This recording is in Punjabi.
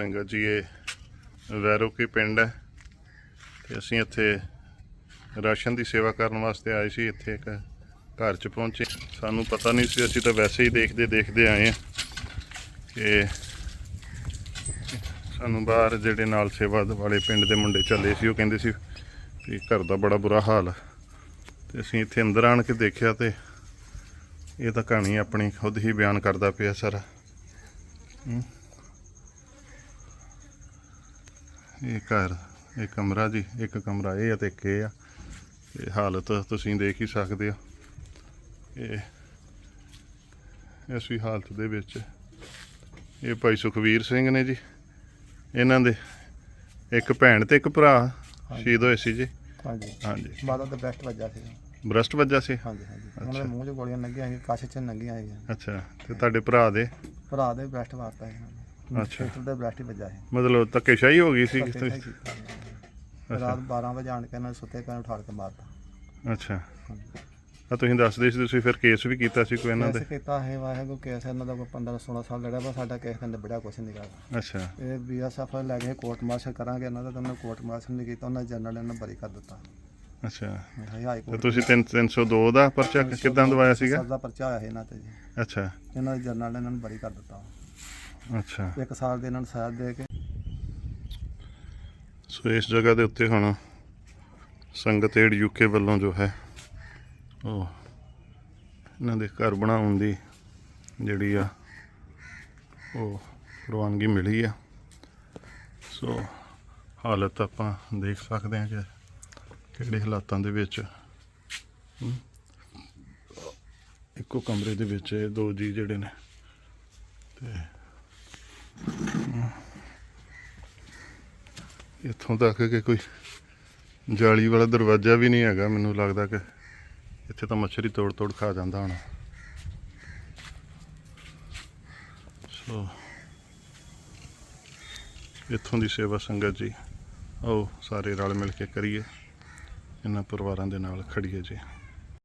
ਸੰਗਤ ਜੀ, ਇਹ ਵੈਰੋਕੀ ਪਿੰਡ ਹੈ। ਤੇ ਅਸੀਂ ਇੱਥੇ ਰਾਸ਼ਨ ਦੀ ਸੇਵਾ ਕਰਨ ਵਾਸਤੇ ਆਏ ਸੀ, ਇੱਥੇ ਇੱਕ ਘਰ 'ਚ ਪਹੁੰਚੇ। ਸਾਨੂੰ ਪਤਾ ਨਹੀਂ ਸੀ, ਅਸੀਂ ਤਾਂ ਵੈਸੇ ਹੀ ਦੇਖਦੇ ਦੇਖਦੇ ਆਏ ਹਾਂ ਕਿ ਸਾਨੂੰ ਬਾਹਰ ਜਿਹੜੇ ਨਾਲ ਸੇਵਾ ਵਾਲੇ ਪਿੰਡ ਦੇ ਮੁੰਡੇ ਚੱਲੇ ਸੀ, ਉਹ ਕਹਿੰਦੇ ਸੀ ਵੀ ਘਰ ਦਾ ਬੜਾ ਬੁਰਾ ਹਾਲ ਹੈ ਤੇ ਅਸੀਂ ਇੱਥੇ ਅੰਦਰ ਆਣ ਕੇ ਦੇਖਿਆ ਤੇ ਇਹ ਤਾਂ ਕਹਾਣੀ ਆਪਣੀ ਖੁਦ ਹੀ ਬਿਆਨ ਕਰਦਾ ਪਿਆ ਸਾਰਾ। ਹਮ। ਇਹ ਘਰ ਇਹ ਕਮਰਾ ਜੀ ਇੱਕ ਕਮਰਾ ਇਹ ਆ ਤੇ ਇੱਕ ਇਹ ਆ। ਇਹ ਹਾਲਤ ਤੁਸੀਂ ਦੇਖ ਹੀ ਸਕਦੇ ਹੋ। ਇਹ ਇਸ ਵੀ ਹਾਲਤ ਦੇ ਵਿੱਚ ਇਹ ਭਾਈ ਸੁਖਵੀਰ ਸਿੰਘ ਨੇ ਜੀ ਇਹਨਾਂ ਦੇ ਇੱਕ ਭੈਣ ਤੇ ਇੱਕ ਭਰਾ ਸ਼ਹੀਦ ਹੋਏ ਸੀ ਜੀ। ਹਾਂਜੀ। ਹਾਂਜੀ। ਬਾਦਾ ਤਾਂ ਬੈਸਟ ਵੱਜਾ ਸੀ। ਬ੍ਰਸਟ ਵੱਜਾ ਸੀ? ਹਾਂਜੀ ਹਾਂਜੀ। ਉਹਨਾਂ ਦੇ ਮੂੰਹ 'ਚ ਗੋਲੀਆਂ ਲੱਗੀਆਂ ਸੀ ਕੱਛ 'ਚ ਲੱਗੀਆਂ ਸੀ ਅੱਛਾ। ਤੇ ਤੁਹਾਡੇ ਭਰਾ ਦੇ? ਭਰਾ ਦੇ ਬੈਸਟ ਵਾਰਤਾ ਅੱਛਾ। ਪਿਸਟਲ ਦੇ ਬੈਸਟ ਹੀ ਵੱਜਾ ਸੀ। ਮਤਲਬ ਧੱਕੇਸ਼ਾਹੀ ਹੋ ਗਈ ਸੀ ਕਿਸ ਤਰ੍ਹਾਂ? ਨਾਲ ਹੀ। ਰਾਤ 12 ਵਜੇ ਆਣ ਕੇ ਇਹਨਾਂ ਨੇ ਸੁੱਤੇ ਪੈਣ ਉਠਾੜ ਕੇ ਮਾਰਤਾ। ਅੱਛਾ। ਆ ਤੁਸੀਂ ਦੱਸਦੇ ਸੀ ਤੁਸੀਂ ਫਿਰ ਕੇਸ ਵੀ ਕੀਤਾ ਸੀ ਕੋਈ ਇਹਨਾਂ ਕੇਸ ਦੇ? ਕੀਤਾ ਹੈ ਵਾਹਿਗੁਰੂ ਕੇਸ ਇਹਨਾਂ ਦਾ ਕੋਈ 15 16 ਸਾਲ ਲੜਿਆ ਵਾ ਸਾਡਾ ਕੇਸ ਕੰਦੇ ਬੜਾ ਕੁਛ ਨਹੀਂ ਕਰਦਾ। ਅੱਛਾ। ਇਹ ਬੀਐਸਐਫ ਲੈ ਕੇ ਕੋਰਟ ਮਾਰਸ਼ਲ ਕਰਾਂਗੇ ਇਹਨਾਂ ਦਾ ਤਾਂ ਉਹਨਾਂ ਕੋਰਟ ਮਾਰਸ਼ਲ ਨਹੀਂ ਕੀਤਾ ਉਹਨਾਂ ਜਨਰਲ ਇਹਨਾਂ ਬਰੀ ਕਰ ਦਿੱਤਾ। ਅੱਛਾ। ਹਾਈ ਤੇ ਕੋਰਟ ਤੁਸੀਂ 3 302 ਦਾ ਪਰਚਾ ਕਿਦਾਂ ਦਵਾਇਆ ਸੀਗਾ? ਸਜ਼ਾ ਪਰਚਾ ਹੋਇਆ ਸੀ ਇਹਨਾਂ ਤੇ ਜੀ। ਅੱਛਾ। ਇਹਨਾਂ ਦੇ ਜਨਰਲ ਨੇ ਇਹਨਾਂ ਨੂੰ ਬਰੀ ਕਰ ਦਿੱਤਾ। ਅੱਛਾ। ਇੱਕ ਸਾਲ ਦੇ ਇਹਨਾਂ ਨੂੰ ਸਜ਼ਾ ਦੇ ਕੇ। ਸੋ ਇਸ ਜਗ੍ਹਾ ਦੇ ਉੱਤੇ ਹੁਣ ਸੰਗਤ ਏਡ ਯੂਕੇ ਵੱਲੋਂ ਜੋ ਹੈ ਉਹ ਇਹਨਾਂ ਦੇ ਘਰ ਬਣਾਉਣ ਦੀ ਜਿਹੜੀ ਆ ਉਹ ਪ੍ਰਵਾਨਗੀ ਮਿਲੀ ਆ। ਸੋ ਹਾਲਤ ਆਪਾਂ ਦੇਖ ਸਕਦੇ ਹਾਂ ਕਿ ਕਿਹੜੇ ਹਾਲਾਤਾਂ ਦੇ ਵਿੱਚ ਇੱਕੋ ਕਮਰੇ ਦੇ ਵਿੱਚ ਇਹ ਦੋ ਜੀ ਜਿਹੜੇ ਨੇ ਤੇ ਇੱਥੋਂ ਤੱਕ ਕਿ ਕੋਈ ਜਾਲੀ ਵਾਲਾ ਦਰਵਾਜ਼ਾ ਵੀ ਨਹੀਂ ਹੈਗਾ, ਮੈਨੂੰ ਲੱਗਦਾ ਕਿ ਇੱਥੇ ਤਾਂ ਮੱਛਰ ਹੀ ਤੋੜ ਤੋੜ ਖਾ ਜਾਂਦਾ ਹੋਣਾ। ਸੋ ਇੱਥੋਂ ਦੀ ਸੇਵਾ ਸੰਗਤ ਜੀ, ਆਓ ਸਾਰੇ ਰਲ ਮਿਲ ਕੇ ਕਰੀਏ, ਇਹਨਾਂ ਪਰਿਵਾਰਾਂ ਦੇ ਨਾਲ ਖੜੀਏ ਜੀ।